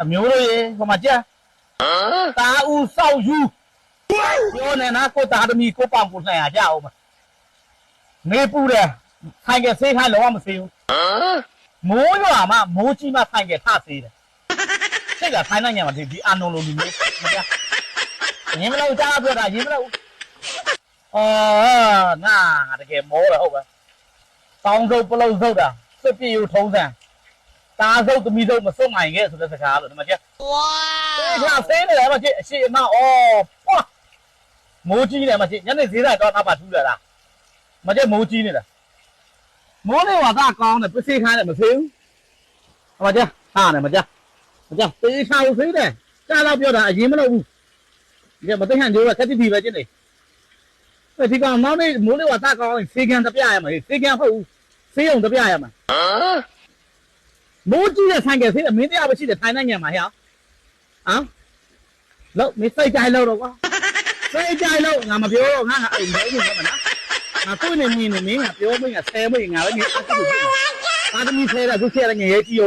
အမျိုးတို့ရေဟိုမှာကြာတာဦးစောက်ယူပြောနေနာကိုတာသမီကိုပောင်ကိုလှန်ရကြအောင်မမေးပူတယ်ဆိုင်ကဆေးခိုင်းလုံးဝမဆေးဘူးမိုးရွာမှမိုးကြီးမှဆိုင်ကထဆေးတယ်စိတ်ကဆိုင်နိုင်ညမှာဒီဒီအာနုံလိုလူမျိုးမကြာရင်မလို့ကြားပြောတာရင်မလို့အော်နာငါတကယ်မောတယ်ဟုတ်ပါတောင်းစုပ်ပလုတ်စုပ်တာစစ်ပြေယူထုံးစံ တားစုပ်သမီးစုပ်မစွတ်နိုင်ခဲ့ဆိုတဲ့စကားလို့ဒီမှာကြာဒီကဆင်းနေတယ်မကြည့်အရှိအမအော်ပွားမိုးကြီးတယ်မကြည့်ညနေဈေးဆိုင်တော့နောက်ပါထူးတယ်လားမကြည့်မိုးကြီးနေတယ်မိုးနေဝါသာကောင်းတယ်ပစ္စည်းခိုင်းတယ်မဖေးဘူးအမကြဟာတယ်မကြမကြပေးချာကိုဖေးတယ်ကြားတော့ပြောတာအရင်မလုပ်ဘူးဒီမသိဟန်ကျိုးကကတိတီပဲကျင်းနေဒီကောင်မောင်းနေမိုးနေဝါသာကောင်းရင်ဖေးကန်တပြရမှာဖေးကန်ဟုတ်ဘူးဖေးုံတပြရမှာမိုး ကြီးတဲ့ဆိုင်ကဖေးတယ်မင်းတရားပဲရှိတယ်ထိုင်နိုင်ညံမှာဟဲ့ဟမ်လို့မစိတ်ကြိုက်လို့တော့ကွာစိတ်ကြိုက်လို့ငါမပြောတော့ငါငါအိမ်မလို့နေမှာနော်ငါကိုယ်နေမြင်နေမင်းငါပြောမင်းငါဆဲမင်းငါလည်းငါအကူကိုပါသမီဆဲတာသူဆဲတယ်ငယ်ရေးကြည့်